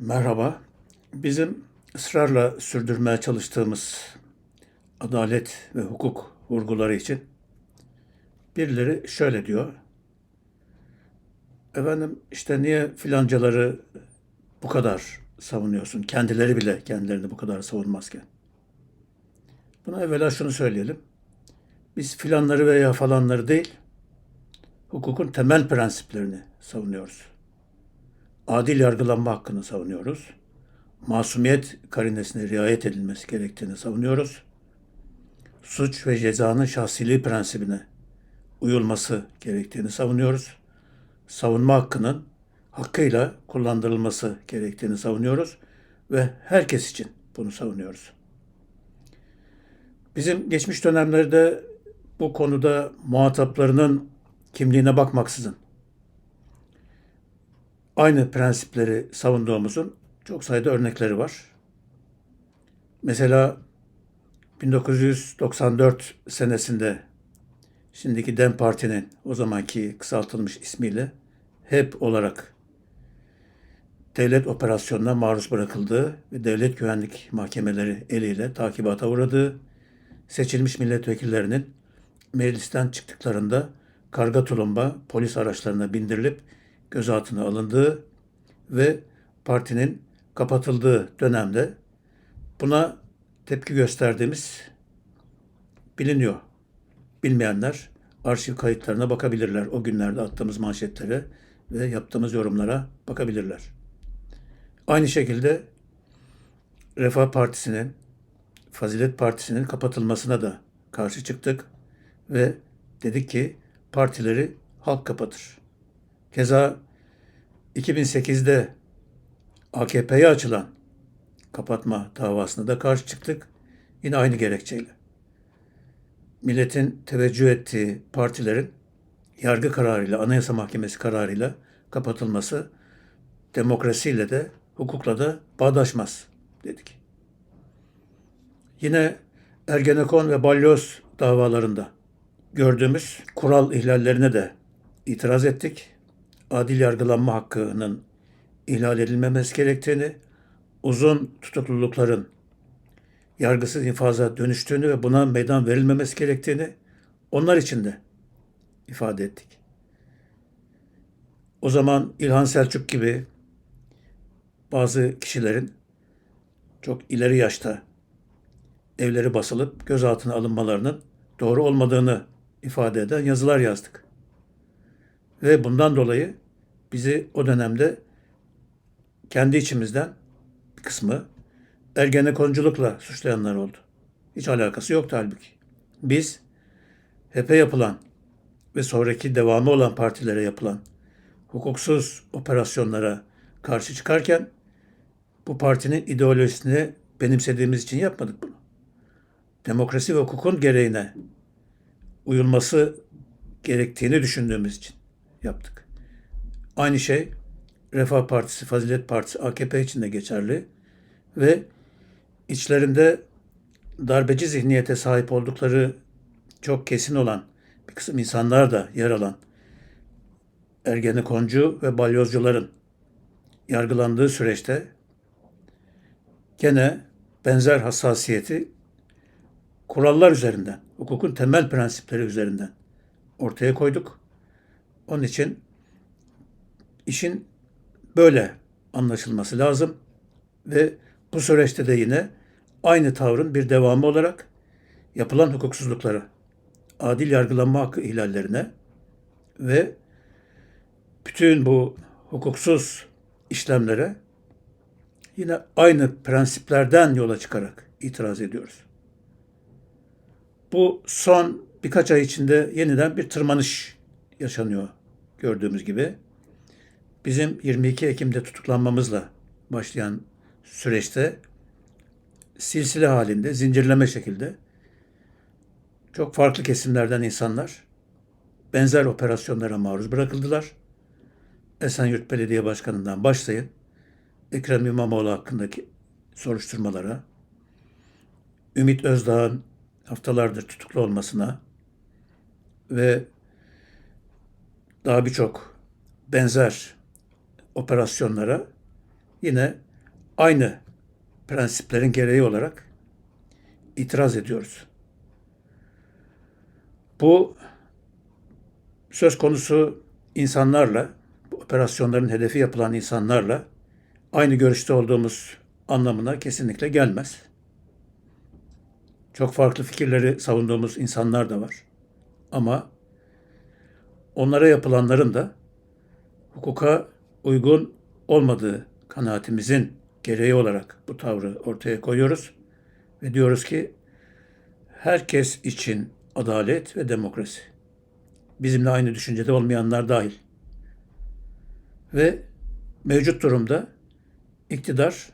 Merhaba. Bizim ısrarla sürdürmeye çalıştığımız adalet ve hukuk vurguları için birileri şöyle diyor. Efendim işte niye filancaları bu kadar savunuyorsun? Kendileri bile kendilerini bu kadar savunmazken. Buna evvela şunu söyleyelim. Biz filanları veya falanları değil, hukukun temel prensiplerini savunuyoruz adil yargılanma hakkını savunuyoruz. Masumiyet karinesine riayet edilmesi gerektiğini savunuyoruz. Suç ve cezanın şahsiliği prensibine uyulması gerektiğini savunuyoruz. Savunma hakkının hakkıyla kullandırılması gerektiğini savunuyoruz ve herkes için bunu savunuyoruz. Bizim geçmiş dönemlerde bu konuda muhataplarının kimliğine bakmaksızın aynı prensipleri savunduğumuzun çok sayıda örnekleri var. Mesela 1994 senesinde şimdiki DEM Parti'nin o zamanki kısaltılmış ismiyle HEP olarak devlet operasyonuna maruz bırakıldığı ve devlet güvenlik mahkemeleri eliyle takibata uğradığı, seçilmiş milletvekillerinin meclisten çıktıklarında karga tulumba polis araçlarına bindirilip gözaltına alındığı ve partinin kapatıldığı dönemde buna tepki gösterdiğimiz biliniyor. Bilmeyenler arşiv kayıtlarına bakabilirler. O günlerde attığımız manşetlere ve yaptığımız yorumlara bakabilirler. Aynı şekilde Refah Partisi'nin, Fazilet Partisi'nin kapatılmasına da karşı çıktık ve dedik ki partileri halk kapatır. Keza 2008'de AKP'ye açılan kapatma davasına da karşı çıktık. Yine aynı gerekçeyle. Milletin teveccüh ettiği partilerin yargı kararıyla, Anayasa Mahkemesi kararıyla kapatılması demokrasiyle de hukukla da bağdaşmaz dedik. Yine Ergenekon ve Balyoz davalarında gördüğümüz kural ihlallerine de itiraz ettik adil yargılanma hakkının ihlal edilmemesi gerektiğini, uzun tutuklulukların yargısız infaza dönüştüğünü ve buna meydan verilmemesi gerektiğini onlar için de ifade ettik. O zaman İlhan Selçuk gibi bazı kişilerin çok ileri yaşta evleri basılıp gözaltına alınmalarının doğru olmadığını ifade eden yazılar yazdık. Ve bundan dolayı bizi o dönemde kendi içimizden bir kısmı ergenekonculukla suçlayanlar oldu. Hiç alakası yoktu halbuki. Biz HEP'e yapılan ve sonraki devamı olan partilere yapılan hukuksuz operasyonlara karşı çıkarken bu partinin ideolojisini benimsediğimiz için yapmadık bunu. Demokrasi ve hukukun gereğine uyulması gerektiğini düşündüğümüz için yaptık. Aynı şey Refah Partisi, Fazilet Partisi, AKP için de geçerli ve içlerinde darbeci zihniyete sahip oldukları çok kesin olan bir kısım insanlar da yer alan Ergenekoncu ve balyozcuların yargılandığı süreçte gene benzer hassasiyeti kurallar üzerinden, hukukun temel prensipleri üzerinden ortaya koyduk. Onun için işin böyle anlaşılması lazım ve bu süreçte de yine aynı tavrın bir devamı olarak yapılan hukuksuzluklara, adil yargılanma hakkı ihlallerine ve bütün bu hukuksuz işlemlere yine aynı prensiplerden yola çıkarak itiraz ediyoruz. Bu son birkaç ay içinde yeniden bir tırmanış yaşanıyor gördüğümüz gibi. Bizim 22 Ekim'de tutuklanmamızla başlayan süreçte silsile halinde, zincirleme şekilde çok farklı kesimlerden insanlar benzer operasyonlara maruz bırakıldılar. Esenyurt Belediye Başkanı'ndan başlayın Ekrem İmamoğlu hakkındaki soruşturmalara, Ümit Özdağ'ın haftalardır tutuklu olmasına ve daha birçok benzer operasyonlara yine aynı prensiplerin gereği olarak itiraz ediyoruz. Bu söz konusu insanlarla, bu operasyonların hedefi yapılan insanlarla aynı görüşte olduğumuz anlamına kesinlikle gelmez. Çok farklı fikirleri savunduğumuz insanlar da var. Ama onlara yapılanların da hukuka uygun olmadığı kanaatimizin gereği olarak bu tavrı ortaya koyuyoruz ve diyoruz ki herkes için adalet ve demokrasi. Bizimle aynı düşüncede olmayanlar dahil. Ve mevcut durumda iktidar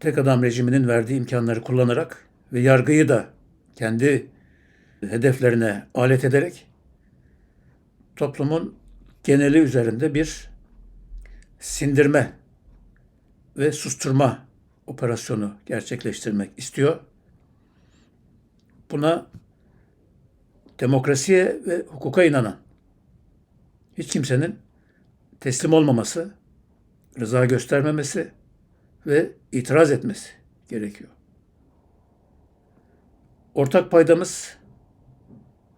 tek adam rejiminin verdiği imkanları kullanarak ve yargıyı da kendi hedeflerine alet ederek toplumun geneli üzerinde bir sindirme ve susturma operasyonu gerçekleştirmek istiyor. Buna demokrasiye ve hukuka inanan hiç kimsenin teslim olmaması, rıza göstermemesi ve itiraz etmesi gerekiyor. Ortak paydamız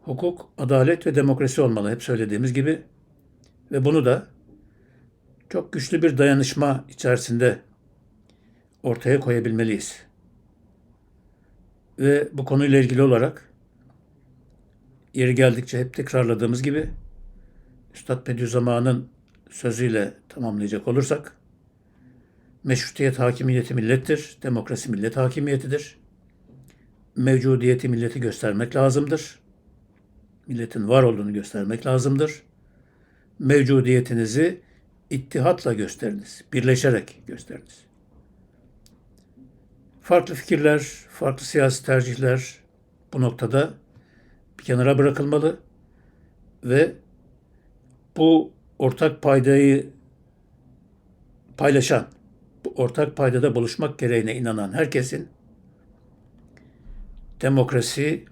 hukuk, adalet ve demokrasi olmalı hep söylediğimiz gibi ve bunu da çok güçlü bir dayanışma içerisinde ortaya koyabilmeliyiz. Ve bu konuyla ilgili olarak yeri geldikçe hep tekrarladığımız gibi Üstad Bediüzzaman'ın sözüyle tamamlayacak olursak meşrutiyet hakimiyeti millettir, demokrasi millet hakimiyetidir. Mevcudiyeti milleti göstermek lazımdır. Milletin var olduğunu göstermek lazımdır. Mevcudiyetinizi ittihatla gösteriniz, birleşerek gösteriniz. Farklı fikirler, farklı siyasi tercihler bu noktada bir kenara bırakılmalı ve bu ortak paydayı paylaşan, bu ortak paydada buluşmak gereğine inanan herkesin demokrasi,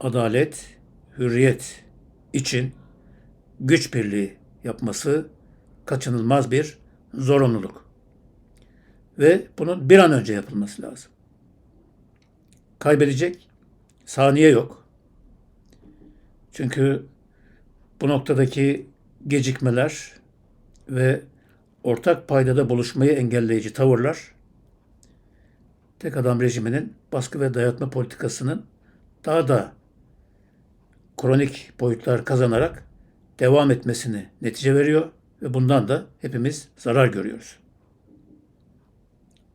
adalet, hürriyet için güç birliği yapması kaçınılmaz bir zorunluluk. Ve bunun bir an önce yapılması lazım. Kaybedecek saniye yok. Çünkü bu noktadaki gecikmeler ve ortak paydada buluşmayı engelleyici tavırlar tek adam rejiminin baskı ve dayatma politikasının daha da kronik boyutlar kazanarak devam etmesini netice veriyor ve bundan da hepimiz zarar görüyoruz.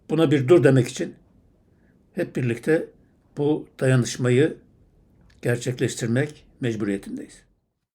Buna bir dur demek için hep birlikte bu dayanışmayı gerçekleştirmek mecburiyetindeyiz.